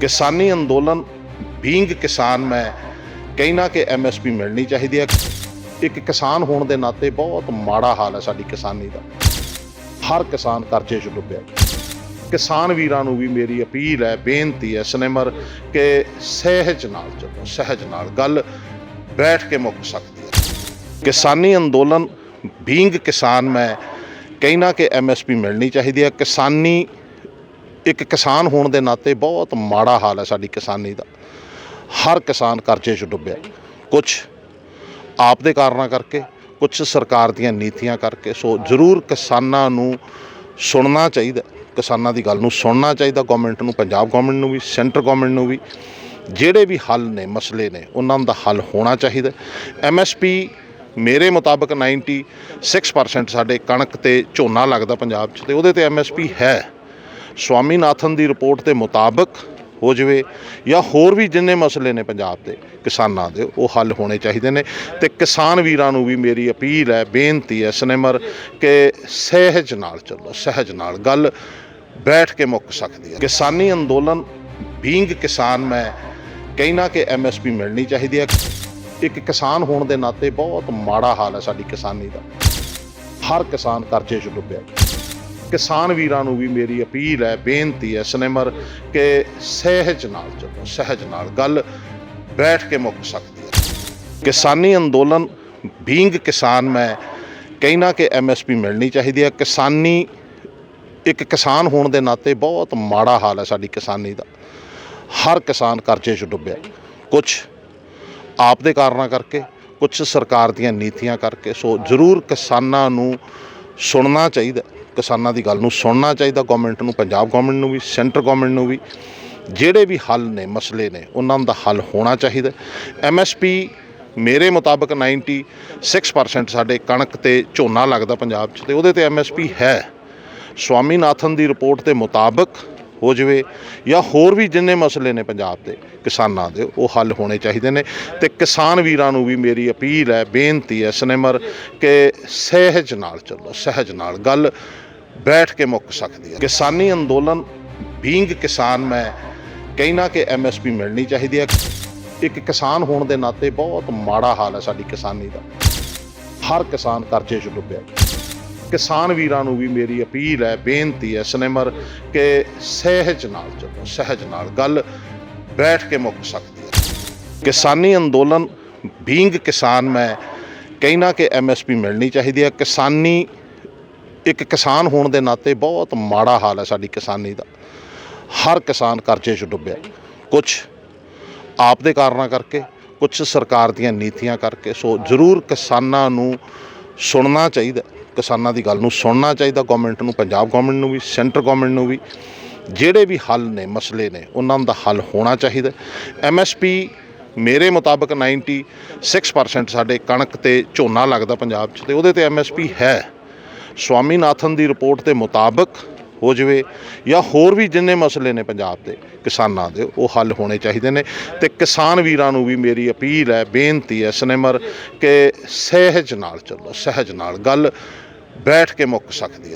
ਕਿਸਾਨੀ ਅੰਦੋਲਨ ਬੀਂਗ ਕਿਸਾਨ ਮੈਂ ਕਹਿਣਾ ਕਿ ਐਮਐਸਪੀ ਮਿਲਣੀ ਚਾਹੀਦੀ ਹੈ। ਇੱਕ ਕਿਸਾਨ ਹੋਣ ਦੇ ਨਾਤੇ ਬਹੁਤ ਮਾੜਾ ਹਾਲ ਹੈ ਸਾਡੀ ਕਿਸਾਨੀ ਦਾ। ਹਰ ਕਿਸਾਨ ਕਰਜ਼ੇ 'ਚ ਡੁੱਬਿਆ। ਕਿਸਾਨ ਵੀਰਾਂ ਨੂੰ ਵੀ ਮੇਰੀ ਅਪੀਲ ਹੈ, ਬੇਨਤੀ ਹੈ, ਸਨੇਮਰ, ਕਿ ਸਹਿਜ ਨਾਲ ਚੱਲੋ, ਸਹਿਜ ਨਾਲ ਗੱਲ ਬੈਠ ਕੇ ਮੁੱਕ ਸਕਦੀ ਹੈ। ਕਿਸਾਨੀ ਅੰਦੋਲਨ ਬੀਇੰਗ ਕਿਸਾਨ ਮੈਂ ਕਹਿਣਾ ਕਿ ਐਮਐਸਪੀ ਮਿਲਣੀ ਚਾਹੀਦੀ ਹੈ। ਕਿਸਾਨੀ ਇੱਕ ਕਿਸਾਨ ਹੋਣ ਦੇ ਨਾਤੇ ਬਹੁਤ ਮਾੜਾ ਹਾਲ ਹੈ ਸਾਡੀ ਕਿਸਾਨੀ ਦਾ। ਹਰ ਕਿਸਾਨ ਕਰਜ਼ੇ 'ਚ ਡੁੱਬਿਆ। ਕੁਝ ਆਪ ਦੇ ਕਾਰਨਾਂ ਕਰਕੇ ਕੁਝ ਸਰਕਾਰ ਦੀਆਂ ਨੀਤੀਆਂ ਕਰਕੇ। ਸੋ ਜ਼ਰੂਰ ਕਿਸਾਨਾਂ ਨੂੰ ਸੁਣਨਾ ਚਾਹੀਦਾ ਕਿਸਾਨਾਂ ਦੀ ਗੱਲ ਨੂੰ ਸੁਣਨਾ ਚਾਹੀਦਾ। ਗਵਰਨਮੈਂਟ ਨੂੰ, ਪੰਜਾਬ ਗਵਰਨਮੈਂਟ ਨੂੰ ਵੀ, ਸੈਂਟਰ ਗਵਰਨਮੈਂਟ ਨੂੰ ਵੀ। ਜਿਹੜੇ ਵੀ ਹੱਲ ਨੇ, ਮਸਲੇ ਨੇ, ਉਹਨਾਂ ਦਾ ਹੱਲ ਹੋਣਾ ਚਾਹੀਦਾ ਐਮਐਸਪੀ ਮੇਰੇ ਮੁਤਾਬਕ 96% ਸਾਡੇ ਕਣਕ ਤੇ ਝੋਨਾ ਲੱਗਦਾ ਪੰਜਾਬ 'ਚ ਤੇ ਉਹਦੇ ਤੇ ਐਮਐਸਪੀ ਹੈ। ਸਵਾਮੀਨਾਥਨ ਦੀ ਰਿਪੋਰਟ ਦੇ ਮੁਤਾਬਕ ਹੋ ਜਵੇ ਜਾਂ ਹੋਰ ਵੀ ਜਿੰਨੇ ਮਸਲੇ ਨੇ ਪੰਜਾਬ ਦੇ, ਕਿਸਾਨਾਂ ਦੇ, ਉਹ ਹੱਲ ਹੋਣੇ ਚਾਹੀਦੇ ਨੇ ਤੇ ਕਿਸਾਨ ਵੀਰਾਂ ਨੂੰ ਵੀ ਮੇਰੀ ਅਪੀਲ ਹੈ, ਬੇਨਤੀ ਹੈ ਸਨੇਮਰ ਕਿ ਸਹਿਜ ਨਾਲ ਚੱਲੋ, ਸਹਿਜ ਨਾਲ ਗੱਲ ਬੈਠ ਕੇ ਮੁੱਕ ਸਕਦੀ ਹੈ। ਕਿਸਾਨੀ ਅੰਦੋਲਨ ਬੀਇੰਗ ਕਿਸਾਨ ਮੈਂ ਕਹਿਣਾ ਕਿ ਐਮਐਸਪੀ ਮਿਲਣੀ ਚਾਹੀਦੀ ਹੈ। ਇੱਕ ਕਿਸਾਨ ਹੋਣ ਦੇ ਨਾਤੇ ਬਹੁਤ ਮਾੜਾ ਹਾਲ ਹੈ ਸਾਡੀ ਕਿਸਾਨੀ ਦਾ। ਹਰ ਕਿਸਾਨ ਕਰਜ਼ੇ 'ਚ ਡੁੱਬਿਆ। ਕਿਸਾਨ ਵੀਰਾਂ ਨੂੰ ਵੀ ਮੇਰੀ ਅਪੀਲ ਹੈ, ਬੇਨਤੀ ਹੈ, ਸਨੇਮਰ, ਕਿ ਸਹਿਜ ਨਾਲ ਚੱਲੋ, ਸਹਿਜ ਨਾਲ ਗੱਲ ਬੈਠ ਕੇ ਮੁੱਕ ਸਕਦੀ ਹੈ। ਕਿਸਾਨੀ ਅੰਦੋਲਨ ਬੀਇੰਗ ਕਿਸਾਨ, ਮੈਂ ਕਹਿਣਾ ਕਿ ਐਮਐਸਪੀ ਮਿਲਣੀ ਚਾਹੀਦੀ ਹੈ। ਕਿਸਾਨੀ ਇੱਕ ਕਿਸਾਨ ਹੋਣ ਦੇ ਨਾਤੇ ਬਹੁਤ ਮਾੜਾ ਹਾਲ ਹੈ ਸਾਡੀ ਕਿਸਾਨੀ ਦਾ। ਹਰ ਕਿਸਾਨ ਕਰਜ਼ੇ 'ਚ ਡੁੱਬਿਆ। ਕੁਝ ਆਪ ਦੇ ਕਾਰਨਾਂ ਕਰਕੇ ਕੁਝ ਸਰਕਾਰ ਦੀਆਂ ਨੀਤੀਆਂ ਕਰਕੇ, ਸੋ ਜ਼ਰੂਰ ਕਿਸਾਨਾਂ ਨੂੰ ਸੁਣਨਾ ਚਾਹੀਦਾ ਕਿਸਾਨਾਂ ਦੀ ਗੱਲ ਨੂੰ ਸੁਣਨਾ ਚਾਹੀਦਾ ਗਵਰਨਮੈਂਟ ਨੂੰ, ਪੰਜਾਬ ਗਵਰਨਮੈਂਟ ਨੂੰ ਵੀ ਸੈਂਟਰ ਗਵਰਨਮੈਂਟ ਨੂੰ ਵੀ। ਜਿਹੜੇ ਵੀ ਹੱਲ ਨੇ, ਮਸਲੇ ਨੇ, ਉਹਨਾਂ ਦਾ ਹੱਲ ਹੋਣਾ ਚਾਹੀਦਾ। ਐਮਐਸਪੀ ਮੇਰੇ ਮੁਤਾਬਕ 96% ਸਾਡੇ ਕਣਕ ਤੇ ਝੋਨਾ ਲੱਗਦਾ ਪੰਜਾਬ 'ਚ ਤੇ ਉਹਦੇ ਤੇ ਐਮਐਸਪੀ ਹੈ। ਸਵਾਮੀਨਾਥਨ ਦੀ ਰਿਪੋਰਟ ਦੇ ਮੁਤਾਬਕ ਹੋ ਜਵੇ ਜਾਂ ਹੋਰ ਵੀ ਜਿੰਨੇ ਮਸਲੇ ਨੇ ਪੰਜਾਬ ਦੇ ਕਿਸਾਨਾਂ ਦੇ, ਉਹ ਹੱਲ ਹੋਣੇ ਚਾਹੀਦੇ ਨੇ। ਤੇ ਕਿਸਾਨ ਵੀਰਾਂ ਨੂੰ ਵੀ ਮੇਰੀ ਅਪੀਲ ਹੈ, ਬੇਨਤੀ ਹੈ ਸਨੇਮਰ ਕਿ ਸਹਿਜ ਨਾਲ ਚੱਲੋ, ਸਹਿਜ ਨਾਲ ਗੱਲ ਬੈਠ ਕੇ ਮੁੱਕ ਸਕਦੀ ਹੈ। ਕਿਸਾਨੀ ਅੰਦੋਲਨ ਬੀਇੰਗ ਕਿਸਾਨ, ਮੈਂ ਕਹਿਣਾ ਕਿ ਐਮਐਸਪੀ ਮਿਲਣੀ ਚਾਹੀਦੀ ਹੈ। ਇੱਕ ਕਿਸਾਨ ਹੋਣ ਦੇ ਨਾਤੇ ਬਹੁਤ ਮਾੜਾ ਹਾਲ ਹੈ ਸਾਡੀ ਕਿਸਾਨੀ ਦਾ। ਹਰ ਕਿਸਾਨ ਕਰਜ਼ੇ 'ਚ ਡੁੱਬਿਆ। ਕਿਸਾਨ ਵੀਰਾਂ ਨੂੰ ਵੀ ਮੇਰੀ ਅਪੀਲ ਹੈ, ਬੇਨਤੀ ਹੈ ਸਨੇਮਰ ਕਿ ਸਹਿਜ ਨਾਲ ਚੱਲੋ, ਸਹਿਜ ਨਾਲ ਗੱਲ ਬੈਠ ਕੇ ਮੁੱਕ ਸਕਦੀ ਹੈ। ਕਿਸਾਨੀ ਅੰਦੋਲਨ ਬੀਇੰਗ ਕਿਸਾਨ, ਮੈਂ ਕਹਿਣਾ ਕਿ ਐਮਐਸਪੀ ਮਿਲਣੀ ਚਾਹੀਦੀ ਹੈ। ਕਿਸਾਨੀ ਇੱਕ ਕਿਸਾਨ ਹੋਣ ਦੇ ਨਾਤੇ ਬਹੁਤ ਮਾੜਾ ਹਾਲ ਹੈ ਸਾਡੀ ਕਿਸਾਨੀ ਦਾ। ਹਰ ਕਿਸਾਨ ਕਰਜ਼ੇ 'ਚ ਡੁੱਬਿਆ। ਕੁਝ ਆਪ ਦੇ ਕਾਰਨਾਂ ਕਰਕੇ ਕੁਝ ਸਰਕਾਰ ਦੀਆਂ ਨੀਤੀਆਂ ਕਰਕੇ। ਸੋ ਜ਼ਰੂਰ ਕਿਸਾਨਾਂ ਨੂੰ ਸੁਣਨਾ ਚਾਹੀਦਾ ਕਿਸਾਨਾਂ ਦੀ ਗੱਲ ਨੂੰ ਸੁਣਨਾ ਚਾਹੀਦਾ। ਗਵਰਨਮੈਂਟ ਨੂੰ, ਪੰਜਾਬ ਗਵਰਨਮੈਂਟ ਨੂੰ ਵੀ, ਸੈਂਟਰ ਗਵਰਨਮੈਂਟ ਨੂੰ ਵੀ। ਜਿਹੜੇ ਵੀ ਹੱਲ ਨੇ, ਮਸਲੇ ਨੇ, ਉਹਨਾਂ ਦਾ ਹੱਲ ਹੋਣਾ ਚਾਹੀਦਾ ਐਮਐਸਪੀ ਮੇਰੇ ਮੁਤਾਬਕ 96% ਸਾਡੇ ਕਣਕ ਤੇ ਝੋਨਾ ਲੱਗਦਾ ਪੰਜਾਬ 'ਚ ਤੇ ਉਹਦੇ ਤੇ ਐਮਐਸਪੀ ਹੈ। ਸਵਾਮੀਨਾਥਨ ਦੀ ਰਿਪੋਰਟ ਦੇ ਮੁਤਾਬਕ ਹੋ ਜਵੇ ਜਾਂ ਹੋਰ ਵੀ ਜਿੰਨੇ ਮਸਲੇ ਨੇ ਪੰਜਾਬ ਦੇ, ਕਿਸਾਨਾਂ ਦੇ, ਉਹ ਹੱਲ ਹੋਣੇ ਚਾਹੀਦੇ ਨੇ ਤੇ ਕਿਸਾਨ ਵੀਰਾਂ ਨੂੰ ਵੀ ਮੇਰੀ ਅਪੀਲ ਹੈ, ਬੇਨਤੀ ਹੈ, ਸਨੇਮਰ ਕਿ ਸਹਿਜ ਨਾਲ ਚੱਲੋ, ਸਹਿਜ ਨਾਲ ਗੱਲ ਬੈਠ ਕੇ ਮੁੱਕ ਸਕਦੀ ਹੈ।